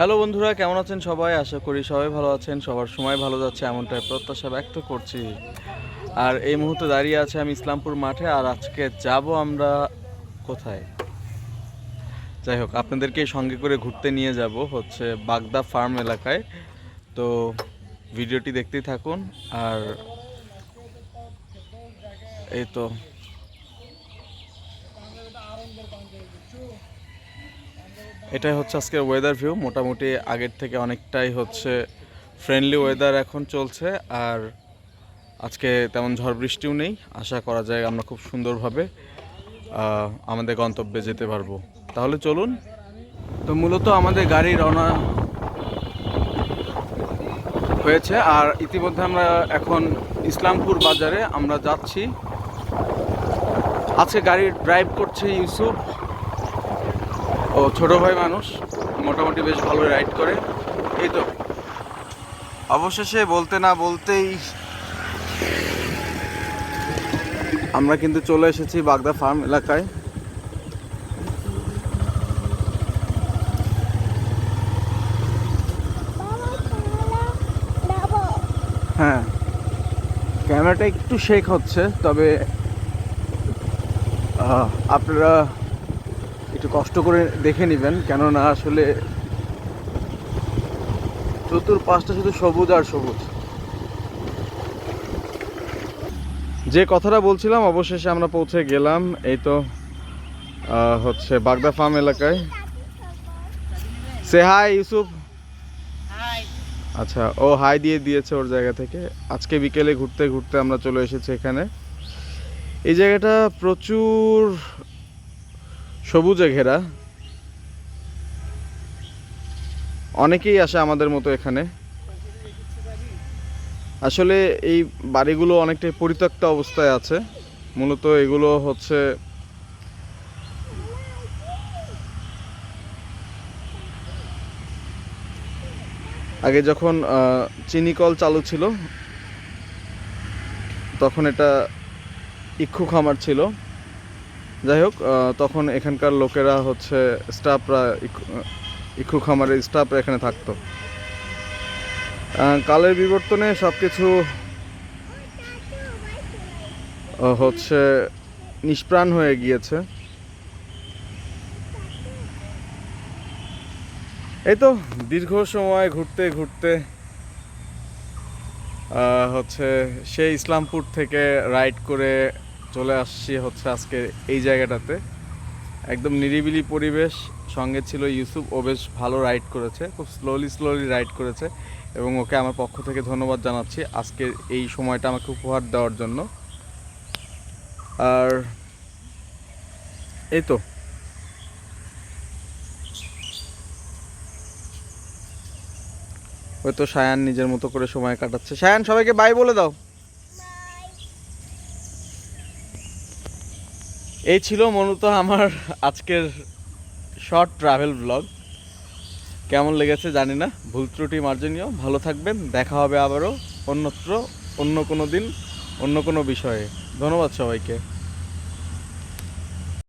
Hello বন্ধুরা, কেমন আছেন সবাই? আশা করি সবাই ভালো আছেন। সবার সময় ভালো যাচ্ছে, এমনটাই প্রত্যাশা ব্যক্ত করছি। আর এই মুহূর্তে দাঁড়িয়ে আছে আমি ইসলামপুর মাঠে, আর আজকে যাব আমরা কোথায়? যাই হোক, আপনাদেরকে সঙ্গে করে ঘুরতে নিয়ে যাব হচ্ছে বাগদা ফার্ম এলাকায়। তো ভিডিওটি দেখতেই থাকুন, আর এই তো এটাই হচ্ছে আজকের ওয়েদার ভিউ মোটামুটি আগের থেকে অনেকটাই হচ্ছে ফ্রেন্ডলি ওয়েদার এখন চলছে। আর আজকে তেমন ঝড় বৃষ্টিও নেই। আশা করা যায় আমরা খুব সুন্দরভাবে আমাদের গন্তব্যে যেতে পারব। তাহলে চলুন। তো মূলত আমাদের গাড়ি রওনা হয়েছে। আর ইতিমধ্যে আমরা এখন ইসলামপুর বাজারে আমরা যাচ্ছি। আজকে গাড়ি ড্রাইভ করছে ইউসুফ। ও ছোট ভাই মানুষ, মোটামুটি বেশ ভালো রাইড করে। এই তো। অবশেষে বলতে না বলতেই আমরা কিন্তু চলে এসেছি বাগদা ফার্ম এলাকায়। হ্যাঁ। ক্যামেরাটা একটু শেক হচ্ছে, তবে আপনারা একটু কষ্ট করে দেখে নেবেন কেননা আসলে চতুর্পাশটা শুধু সবুজ আর সবুজ। যে কথাটা বলছিলাম অবশেষে আমরা পৌঁছে গেলাম। এই তো হচ্ছে বাগদা ফার্ম এলাকায়। সে হাই ইউসুফ। আচ্ছা ও হাই দিয়ে দিয়েছে ওর জায়গা থেকে। আজকে বিকেলে ঘুরতে ঘুরতে আমরা চলে এসেছি এখানে। এই জায়গাটা প্রচুর সবুজে ঘেরা। অনেকেই আসে আমাদের মতো এখানে। আসলে এই বাড়িগুলো অনেকটাই পরিত্যক্ত অবস্থায় আছে। মূলত এগুলো হচ্ছে আগে যখন আহ, চিনি কল চালু ছিল তখন এটা ইক্ষু খামার ছিল। যাই হোক তখন এখানকার লোকেরা হচ্ছে স্টাফরা ইক্ষু খামারের স্টাফরা এখানে থাকতো। কালের বিবর্তনে সব কিছু হচ্ছে নিষ্প্রাণ হয়ে গিয়েছে। এই তো দীর্ঘ সময় ঘুরতে ঘুরতে হচ্ছে সেই ইসলামপুর থেকে রাইড করে চলে আসছি হচ্ছে আজকে এই জায়গাটাতে। একদম নিরিবিলি পরিবেশ, সঙ্গে ছিল ইউসুফ, ও বেশ ভালো রাইড করেছে, খুব স্লোলি স্লোলি রাইড করেছে এবং ওকে আমার পক্ষ থেকে ধন্যবাদ জানাচ্ছি আজকে এই সময়টা আমাকে উপহার দেওয়ার জন্য। আর এই তো। হয়তো সায়ান নিজের মতো করে সময় কাটাচ্ছে। সায়ান, সবাইকে বাই বলে দাও। এই ছিল মূলত আমার আজকের শর্ট ট্রাভেল ব্লগ কেমন লেগেছে জানি না, ভুল ত্রুটি মার্জনীয়। ভালো থাকবেন, দেখা হবে আবারও অন্যত্র, অন্য কোনো দিন, অন্য কোনো বিষয়ে। ধন্যবাদ সবাইকে।